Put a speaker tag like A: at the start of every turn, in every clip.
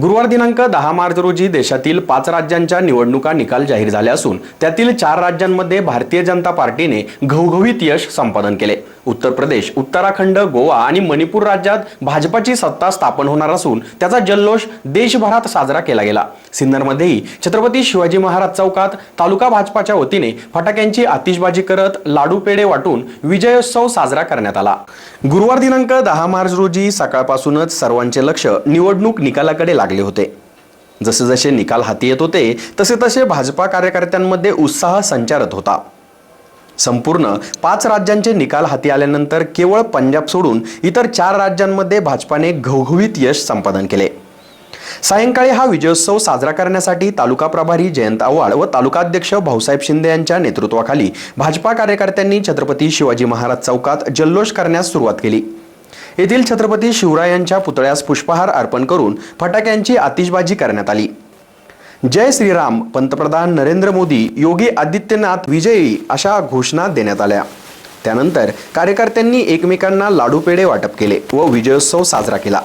A: गुरुवार दिनांक दहा मार्च रोजी देशातील पाच राज्यांच्या निवडणुका निकाल जाहीर झाले असून त्यातील चार राज्यांमध्ये भारतीय जनता पार्टीने घवघवीत यश संपादन केले. उत्तर प्रदेश उत्तराखंड गोवा आणि मणिपूर राज्यात भाजपाची सत्ता स्थापन होणार असून त्याचा जल्लोष देशभरात साजरा केला गेला. सिन्नरमध्येही छत्रपती शिवाजी महाराज चौकात तालुका भाजपाच्या वतीने फटाक्यांची आतिषबाजी करत लाडू पेढे वाटून विजयोत्सव साजरा करण्यात आला. गुरुवार दिनांक दहा मार्च रोजी सकाळपासूनच सर्वांचे लक्ष निवडणूक निकालाकडे लागले. होते. जसे जसे निकाल हाती येत होते तसे तसे भाजपा कार्यकर्त्यांमध्ये उत्साह संचारत होता. संपूर्ण पाच राज्यांचे निकाल हाती आल्यानंतर केवळ पंजाब सोडून इतर चार राज्यांमध्ये भाजपाने घवघवीत यश संपादन केले. सायंकाळी हा विजयोत्सव साजरा करण्यासाठी तालुका प्रभारी जयंत आव्हाड व तालुकाध्यक्ष भाऊसाहेब शिंदे यांच्या नेतृत्वाखाली भाजपा कार्यकर्त्यांनी छत्रपती शिवाजी महाराज चौकात जल्लोष करण्यास सुरुवात केली. येथील छत्रपती शिवरायांच्या पुतळ्यास पुष्पहार अर्पण करून फटाक्यांची आतिषबाजी करण्यात आली. जय श्रीराम पंतप्रधान नरेंद्र मोदी योगी आदित्यनाथ विजयी अशा घोषणा देण्यात आल्या. त्यानंतर कार्यकर्त्यांनी एकमेकांना लाडू पेढे वाटप केले व विजयोत्सव साजरा केला.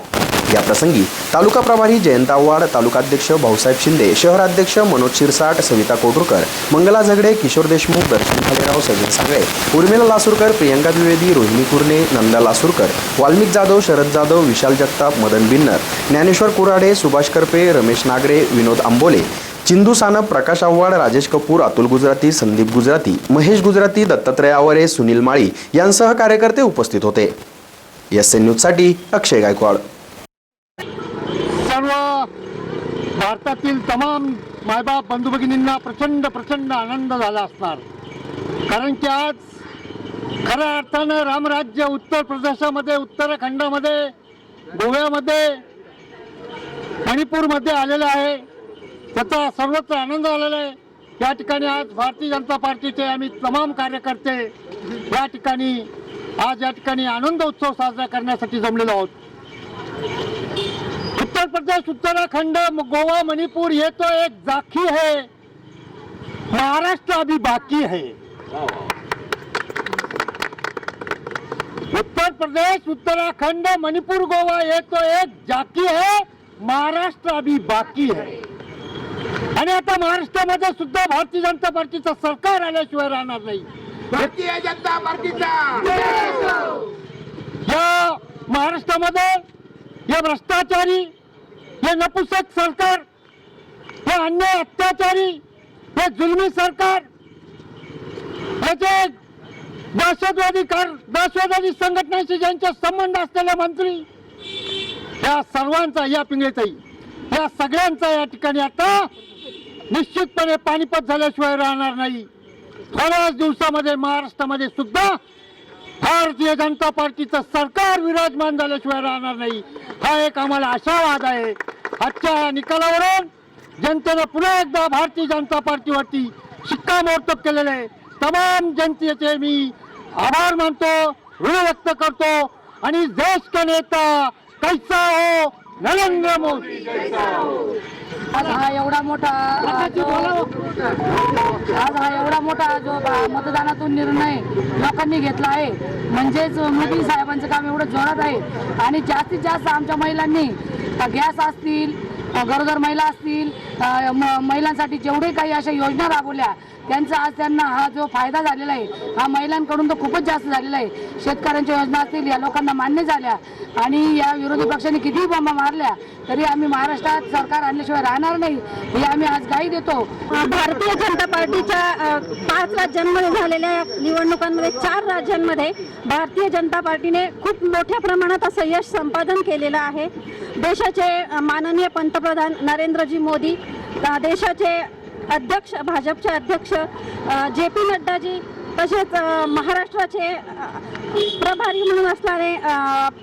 A: याप्रसंगी तालुका प्रभारी जयंत आव्हाड तालुकाध्यक्ष भाऊसाहेब शिंदे शहराध्यक्ष मनोज शिरसाट सविता कोटुरकर मंगला झगडे किशोर देशमुख दर्शन भालेराव सजन सांगळे उर्मिला लासूरकर प्रियंका द्विवेदी रोहिणी कुर्णे नंदा लासूरकर वाल्मिक जाधव शरद जाधव विशाल जगताप मदन बिन्नर ज्ञानेश्वर कुराडे सुभाष करपे रमेश नागरे विनोद आंबोले चिंदू सानप प्रकाश आव्हाड राजेश कपूर अतुल गुजराती संदीप गुजराती महेश गुजराती दत्तात्रय आवरे सुनील माळी यांसह कार्यकर्ते उपस्थित होते. एस एन न्यूजसाठी अक्षय गायकवाड.
B: सर्व भारतातील तमाम मायबाप बंधू भगिनींना प्रचंड प्रचंड आनंद झाला असणार. कारण की आज खऱ्या अर्थानं रामराज्य उत्तर प्रदेशामध्ये उत्तराखंडामध्ये गोव्यामध्ये मणिपूरमध्ये आलेलं आहे. त्याचा सर्वत्र आनंद झालेला आहे. या ठिकाणी आज भारतीय जनता पार्टीचे आम्ही तमाम कार्यकर्ते या ठिकाणी आज या ठिकाणी आनंद उत्सव साजरा करण्यासाठी जमलेलो आहोत. उत्तर प्रदेश उत्तराखंड गोवा मणिपुर ये तो एक जाखी है. महाराष्ट्र अभी बाकी है. उत्तर प्रदेश उत्तराखंड मणिपुर गोवा ये तो एक जाकी है. महाराष्ट्र अभी बाकी है. आणि आता महाराष्ट्रामध्ये सुद्धा भारतीय जनता पार्टीचं सरकार आल्याशिवाय राहणार नाही.
C: भारतीय जनता पार्टीचा.
B: या महाराष्ट्रामध्ये हे भ्रष्टाचारी हे नपुसक सरकार हे अन्याय अत्याचारी हे जुलमी सरकार याचे दहशतवादी कार दहशतवादी संघटनांशी ज्यांचे संबंध असलेले मंत्री या सर्वांचा या पिंगळेचाही या सगळ्यांचा या ठिकाणी आता निश्चितपणे पाणीपत झाल्याशिवाय राहणार नाही. थोड्याच दिवसामध्ये महाराष्ट्रामध्ये सुद्धा भारतीय जनता पार्टीचं सरकार विराजमान झाल्याशिवाय राहणार नाही. हा एक आम्हाला आशावाद आहे. आजच्या निकालावरून जनतेनं पुन्हा एकदा भारतीय जनता पार्टीवरती शिक्कामोर्तब केलेलं आहे. तमाम जनतेचे मी आभार मानतो ऋण व्यक्त करतो आणि देश का नेता कैसा हो नरेंद्र मोदी.
D: आज हा एवढा मोठा जो आज हा एवढा मोठा जो मतदानातून निर्णय लोकांनी घेतला आहे. म्हणजेच मोदी साहेबांचं काम एवढं जोरात आहे. आणि जास्तीत जास्त आमच्या महिलांनी गॅस असतील गरोदर महिला असतील म- महिलांसाठी जेवढे काही अशा योजना राबवल्या त्यांचा आज त्यांना हा जो फायदा झालेला आहे हा महिलांकडून तो खूपच जास्त झालेला आहे. शेतकऱ्यांच्या योजना असतील या लोकांना मान्य झाल्या आणि या विरोधी पक्षांनी कितीही बॉम्बा मारल्या तरी आम्ही महाराष्ट्रात सरकार आणल्याशिवाय राहणार नाही. हे आम्ही आज गाई देतो.
E: भारतीय जनता पार्टीच्या पाच राज्यांमध्ये झालेल्या निवडणुकांमध्ये चार राज्यांमध्ये भारतीय जनता पार्टीने खूप मोठ्या प्रमाणात असं यश संपादन केलेलं आहे. देशाचे माननीय पंतप्रधान नरेंद्रजी मोदी देशाचे अध्यक्ष भाजपचे अध्यक्ष जे पी नड्डाजी तसेच महाराष्ट्राचे प्रभारी म्हणून असणारे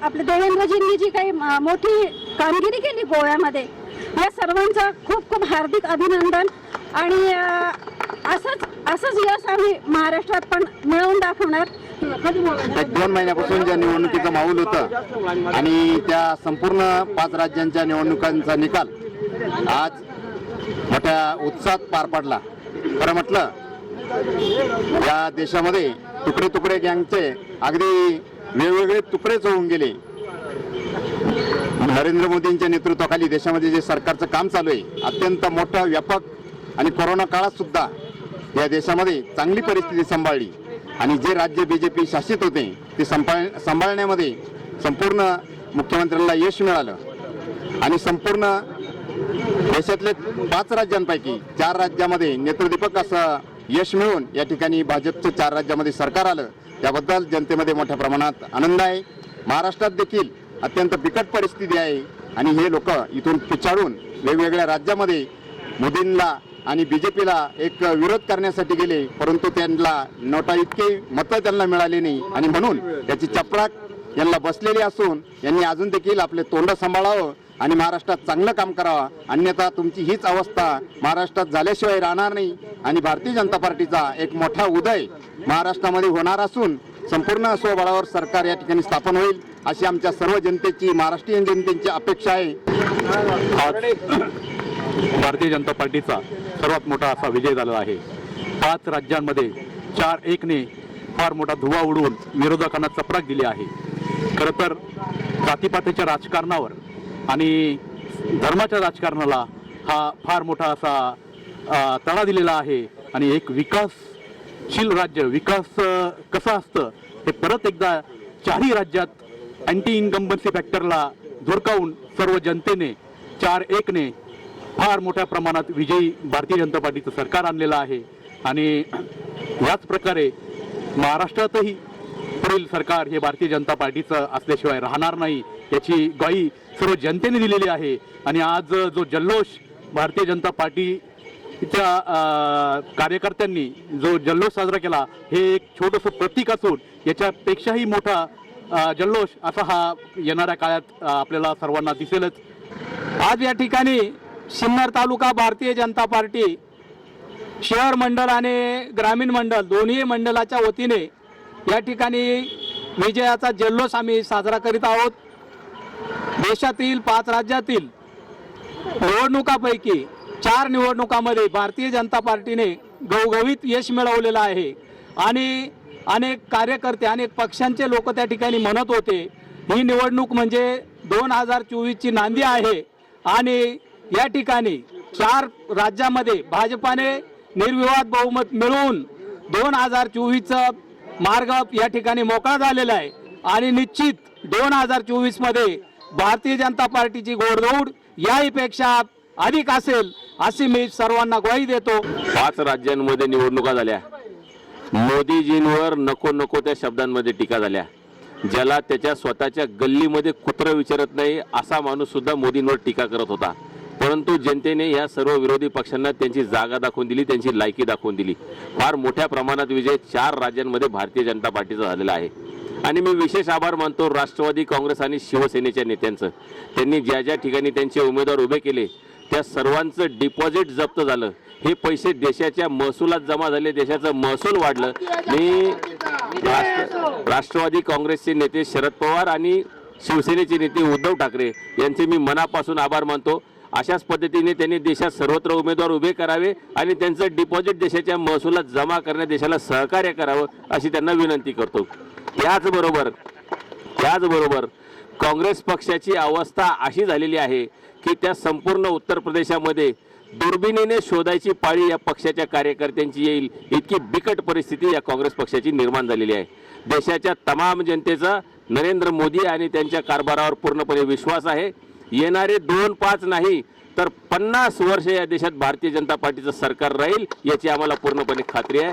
E: आपले देवेंद्रजींनी जी काही मोठी कामगिरी केली गोव्यामध्ये या सर्वांचं खूप खूप हार्दिक अभिनंदन. आणि असंच असंच यश आम्ही महाराष्ट्रात पण मिळवून दाखवणार.
F: दोन महिन्यापासून ज्या निवडणुकीचं माहोल होतं आणि त्या संपूर्ण पाच राज्यांच्या निवडणुकांचा निकाल आज मोठ्या उत्साहात पार पडला. खरं म्हटलं या देशामध्ये तुकडे तुकडे गँगचे अगदी वेगवेगळे तुकडेच होऊन गेले. नरेंद्र मोदींच्या नेतृत्वाखाली देशामध्ये जे सरकारचं काम चालू आहे अत्यंत मोठं व्यापक आणि कोरोना काळात सुद्धा या देशामध्ये चांगली परिस्थिती सांभाळली. आणि जे राज्य बी जे पी शासित होते ते सांभाळ सांभाळण्यामध्ये संपूर्ण मुख्यमंत्र्यांना यश मिळालं. आणि संपूर्ण देशातले पाच राज्यांपैकी चार राज्यामध्ये नेत्रदीपक असं यश मिळून या ठिकाणी भाजपचं चार राज्यामध्ये सरकार आलं. त्याबद्दल जनतेमध्ये मोठ्या प्रमाणात आनंद आहे. महाराष्ट्रात देखील अत्यंत बिकट परिस्थिती आहे आणि हे लोक इथून पिछाडून वेगवेगळ्या राज्यामध्ये मोदींना आणि बी जे पीला एक विरोध करण्यासाठी गेले परंतु त्यांना नोटा इतके मतं त्यांना मिळाली नाही. आणि म्हणून त्याची चपराक यांना बसलेली असून यांनी अजून देखील आपले तोंड सांभाळावं आणि महाराष्ट्रात चांगलं काम करावं. अन्यथा तुमची हीच अवस्था महाराष्ट्रात झाल्याशिवाय राहणार नाही. आणि भारतीय जनता पार्टीचा एक मोठा उदय महाराष्ट्रामध्ये होणार असून संपूर्ण स्वबळावर सरकार या ठिकाणी स्थापन होईल अशी आमच्या सर्व जनतेची महाराष्ट्रीयन जनतेची अपेक्षा आहे.
G: भारतीय जनता पार्टीचा सर्वात मोठा असा विजय झालेला आहे. पाच राज्यांमध्ये चार एकने फार मोठा धुवा उडवून विरोधकांना चपराक दिली आहे. खरं तर जातीपातीच्या राजकारणावर आणि धर्माच्या राजकारणाला हा फार मोठा असा तडा दिलेला आहे. आणि एक विकासशील राज्य विकास कसं असतं हे परत एकदा चारही राज्यात अँटी इन्कम्बन्सी फॅक्टरला धुरकावून सर्व जनतेने चार एकने फार मोठ्या प्रमाणात विजयी भारतीय जनता पार्टीचं सरकार आणलेलं आहे. आणि याच प्रकारे महाराष्ट्रातही पुढील सरकार हे भारतीय जनता पार्टीचं असल्याशिवाय राहणार नाही याची ग्वाही सर्व जनतेने दिलेली आहे. आणि आज जो जल्लोष भारतीय जनता पार्टीच्या कार्यकर्त्यांनी जो जल्लोष साजरा केला हे एक छोटंसं प्रतीक असून याच्यापेक्षाही मोठा जल्लोष असा हा येणाऱ्या काळात आपल्याला सर्वांना दिसेलच.
H: आज या ठिकाणी सिन्नर तालुका भारतीय जनता पार्टी शहर मंडळ आणि ग्रामीण मंडळ दोन्ही मंडळाच्या वतीने या ठिकाणी विजयाचा जल्लोष आम्ही साजरा करीत आहोत. देशातील पाच राज्यातील निवडणुकापैकी चार निवडणुकामध्ये भारतीय जनता पार्टीने गवगवीत यश मिळवलेलं आहे. आणि अनेक कार्यकर्ते अनेक पक्षांचे लोक त्या ठिकाणी म्हणत होते ही निवडणूक म्हणजे दोन हजार चोवीसची नांदी आहे. आणि या ठिकाणी चार राज्यामध्ये भाजपाने निर्विवाद बहुमत मिळवून दोन हजार चोवीसचं मार्ग या ठिकाणी मोकळा झालेला आहे. आणि निश्चित दोन हजार चोवीसमध्ये भारतीय जनता पार्टीची घोडदौड याहीपेक्षा अधिक असेल अशी मी सर्वांना ग्वाही देतो.
I: पाच राज्यांमध्ये निवडणुका झाल्या. मोदीजींवर नको नको त्या शब्दांमध्ये टीका झाल्या. ज्याला त्याच्या स्वतःच्या गल्लीमध्ये कुत्र विचारत नाही असा माणूस सुद्धा मोदींवर टीका करत होता. परंतु जनतेने या सर्व विरोधी पक्षांना त्यांची जागा दाखवून दिली त्यांची लायकी दाखवून दिली. फार मोठ्या प्रमाणात विजय चार राज्यांमध्ये भारतीय जनता पार्टीचा झालेला आहे. आणि मी विशेष आभार मानतो राष्ट्रवादी काँग्रेस आणि शिवसेनेच्या नेत्यांचं. त्यांनी ज्या ज्या ठिकाणी त्यांचे उमेदवार उभे केले त्या सर्वांचं डिपॉझिट जप्त झालं. हे पैसे देशाच्या महसुलात जमा झाले देशाचं महसूल वाढलं. मी राष्ट्र- राष्ट्रवादी काँग्रेसचे नेते शरद पवार आणि शिवसेनेचे नेते उद्धव ठाकरे यांचे मी मनापासून आभार मानतो. अशाच पद्धतीने त्यांनी देशात सर्वत्र उमेदवार उभे करावे आणि त्यांचं डिपॉझिट देशाच्या महसुलात जमा करण्यात देशाला सहकार्य करावं अशी त्यांना विनंती करतो. त्याचबरोबर त्याचबरोबर काँग्रेस पक्षाची अवस्था अशी झालेली आहे की त्या संपूर्ण उत्तर प्रदेशामध्ये दुर्बिणीने शोधायची पाळी या पक्षाच्या कार्यकर्त्यांची येईल इतकी बिकट परिस्थिती या काँग्रेस पक्षाची निर्माण झालेली आहे. देशाच्या तमाम जनतेचा नरेंद्र मोदी आणि त्यांच्या कारभारावर पूर्णपणे विश्वास आहे. येणारे दोन पाच नाही तर पन्नास वर्ष या देशात भारतीय जनता पार्टीचं सरकार राहील याची आम्हाला पूर्णपणे खात्री आहे.